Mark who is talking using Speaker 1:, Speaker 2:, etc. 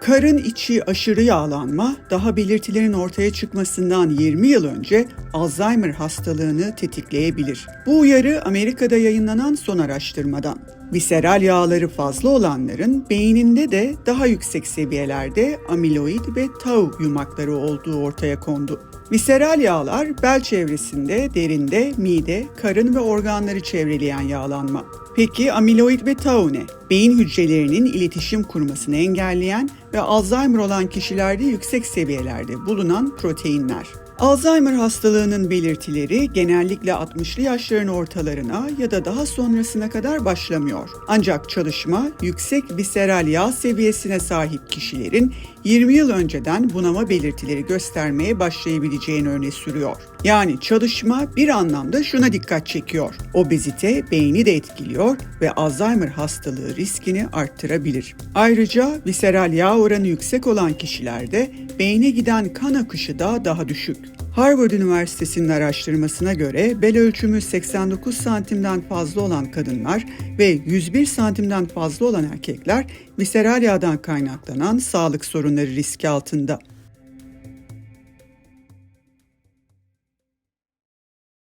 Speaker 1: Karın içi aşırı yağlanma daha belirtilerin ortaya çıkmasından 20 yıl önce Alzheimer hastalığını tetikleyebilir. Bu uyarı Amerika'da yayınlanan son araştırmadan. Viseral yağları fazla olanların beyninde de daha yüksek seviyelerde amiloid ve tau yumakları olduğu ortaya kondu. Viseral yağlar bel çevresinde, derinde, mide, karın ve organları çevreleyen yağlanma. Peki amiloid ve tau ne? Beyin hücrelerinin iletişim kurmasını engelleyen ve Alzheimer olan kişilerde yüksek seviyelerde bulunan proteinler. Alzheimer hastalığının belirtileri genellikle 60'lı yaşların ortalarına ya da daha sonrasına kadar başlamıyor. Ancak çalışma yüksek viseral yağ seviyesine sahip kişilerin 20 yıl önceden bunama belirtileri göstermeye başlayabileceğini öne sürüyor. Yani çalışma bir anlamda şuna dikkat çekiyor. Obezite beyni de etkiliyor ve Alzheimer hastalığı riskini arttırabilir. Ayrıca viseral yağ oranı yüksek olan kişilerde beyne giden kan akışı da daha düşük. Harvard Üniversitesi'nin araştırmasına göre bel ölçümü 89 santimden fazla olan kadınlar ve 101 santimden fazla olan erkekler viseral yağdan kaynaklanan sağlık sorunları riski altında.